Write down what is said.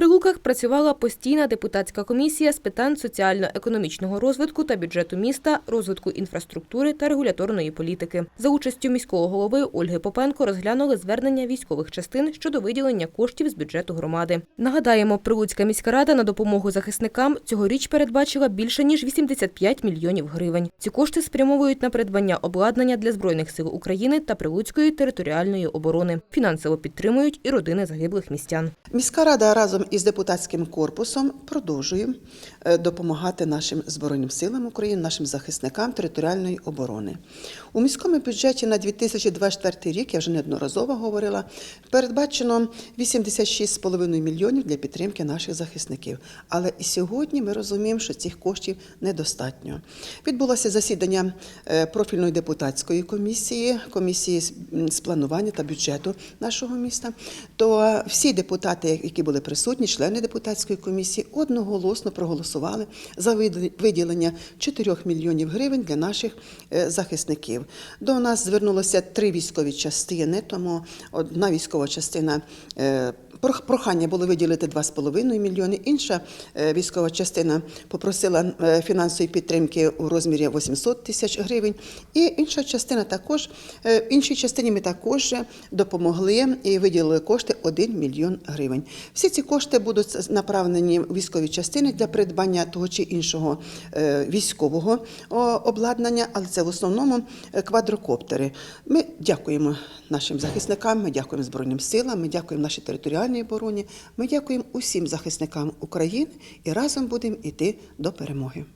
Прилуках працювала постійна депутатська комісія з питань соціально-економічного розвитку та бюджету міста, розвитку інфраструктури та регуляторної політики. За участю міського голови Ольги Попенко розглянули звернення військових частин щодо виділення коштів з бюджету громади. Нагадаємо, Прилуцька міська рада на допомогу захисникам цьогоріч передбачила більше ніж 85 мільйонів гривень. Ці кошти спрямовують на придбання обладнання для збройних сил України та Прилуцької територіальної оборони. Фінансово підтримують і родини загиблих містян. Міська рада разом із депутатським корпусом продовжує е, допомагати нашим збройним силам України, нашим захисникам територіальної оборони. У міському бюджеті на 2024 рік я вже неодноразово говорила. Передбачено 86,5 мільйонів для підтримки наших захисників. Але і сьогодні ми розуміємо, що цих коштів недостатньо. Відбулося засідання е, профільної депутатської комісії, комісії з планування та бюджету нашого міста. То всі депутати, які були присутні, члени депутатської комісії, одноголосно проголосували за виділення 4 мільйонів гривень для наших е, захисників. До нас звернулося три військові частини, тому одна військова частина. е, Прохання було виділити 2,5 мільйони. Інша е, військова частина попросила фінансової підтримки у розмірі 800 тисяч гривень. І інша частина також в іншій частині ми також допомогли і виділили кошти 1 мільйон гривень. Всі ці кошти будуть направлені військові частини для придбання того чи іншого е, військового обладнання, але це в основному е, квадрокоптери. Ми дякуємо нашим захисникам, ми дякуємо Збройним силам, ми дякуємо нашій територіальній обороні, ми дякуємо усім захисникам України і разом будемо йти до перемоги.